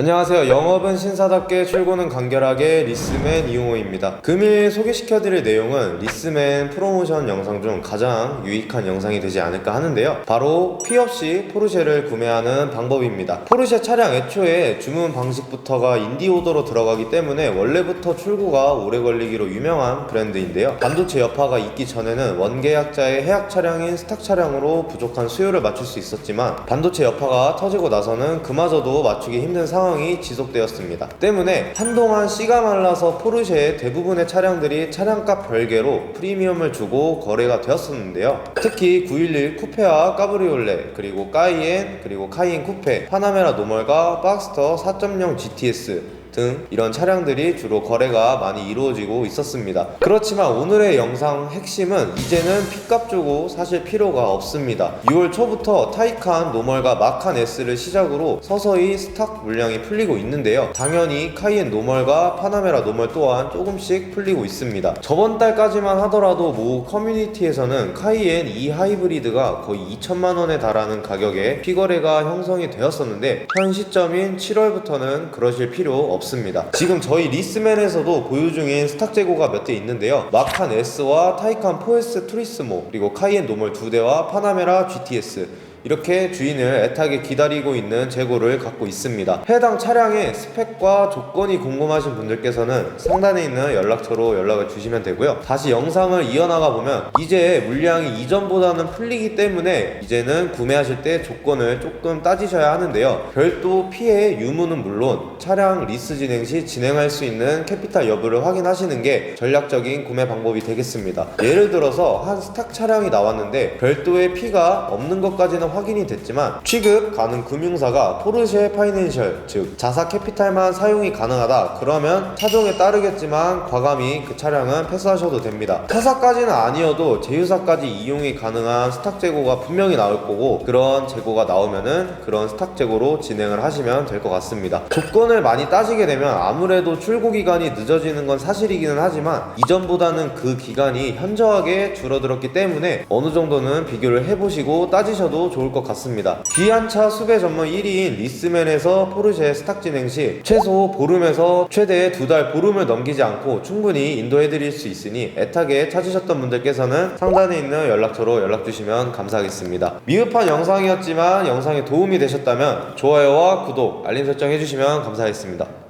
안녕하세요. 영업은 신사답게 출고는 간결하게 리스맨 이용호입니다. 금일 소개시켜드릴 내용은 리스맨 프로모션 영상 중 가장 유익한 영상이 되지 않을까 하는데요. 바로 피 없이 포르쉐를 구매하는 방법입니다. 포르쉐 차량 애초에 주문 방식부터가 인디 오더로 들어가기 때문에 원래부터 출고가 오래 걸리기로 유명한 브랜드인데요. 반도체 여파가 있기 전에는 원계약자의 해약 차량인 스탁 차량으로 부족한 수요를 맞출 수 있었지만 반도체 여파가 터지고 나서는 그마저도 맞추기 힘든 상황 이 지속되었습니다. 때문에 한동안 씨가 말라서 포르쉐의 대부분의 차량들이 차량값 별개로 프리미엄을 주고 거래가 되었었는데요. 특히 911 쿠페와 까브리올레 그리고 까이엔 그리고 카이엔 쿠페 파나메라 노멀과 박스터 4.0 GTS 등 이런 차량들이 주로 거래가 많이 이루어지고 있었습니다. 그렇지만 오늘의 영상 핵심은 이제는 핏값 주고 사실 필요가 없습니다. 6월 초부터 타이칸 노멀과 마칸 S를 시작으로 서서히 스탁 물량이 풀리고 있는데요. 당연히 카이엔 노멀과 파나메라 노멀 또한 조금씩 풀리고 있습니다. 저번 달까지만 하더라도 모 커뮤니티에서는 카이엔 2 하이브리드가 거의 2천만 원에 달하는 가격에 피거래가 형성이 되었었는데 현 시점인 7월부터는 그러실 필요 없 습니다. 지금 저희 리스맨에서도 보유 중인 스탁 재고가 몇 대 있는데요. 마칸 S와 타이칸 4S 투리스모 그리고 카이엔 노멀 두 대와 파나메라 GTS 이렇게 주인을 애타게 기다리고 있는 재고를 갖고 있습니다. 해당 차량의 스펙과 조건이 궁금하신 분들께서는 상단에 있는 연락처로 연락을 주시면 되고요. 다시 영상을 이어나가 보면 이제 물량이 이전보다는 풀리기 때문에 이제는 구매하실 때 조건을 조금 따지셔야 하는데요. 별도 피해 유무는 물론 차량 리스 진행 시 진행할 수 있는 캐피탈 여부를 확인하시는 게 전략적인 구매 방법이 되겠습니다. 예를 들어서 한 스탁 차량이 나왔는데 별도의 피가 없는 것까지는 확인이 됐지만 취급 가능 금융사가 포르쉐 파이낸셜 즉 자사 캐피탈만 사용이 가능하다 그러면 차종에 따르겠지만 과감히 그 차량은 패스하셔도 됩니다. 타사까지는 아니어도 제휴사까지 이용이 가능한 스탁 재고가 분명히 나올 거고 그런 재고가 나오면은 그런 스탁 재고로 진행을 하시면 될 것 같습니다. 조건을 많이 따지게 되면 아무래도 출고 기간이 늦어지는 건 사실이기는 하지만 이전보다는 그 기간이 현저하게 줄어들었기 때문에 어느 정도는 비교를 해보시고 따지셔도 좋을 것 같습니다. 귀한 차 수배 전문 1위인 리스맨에서 포르쉐 스탁 진행 시 최소 보름에서 최대 두 달 보름을 넘기지 않고 충분히 인도해드릴 수 있으니 애타게 찾으셨던 분들께서는 상단에 있는 연락처로 연락 주시면 감사하겠습니다. 미흡한 영상이었지만 영상에 도움이 되셨다면 좋아요와 구독, 알림 설정 해주시면 감사하겠습니다.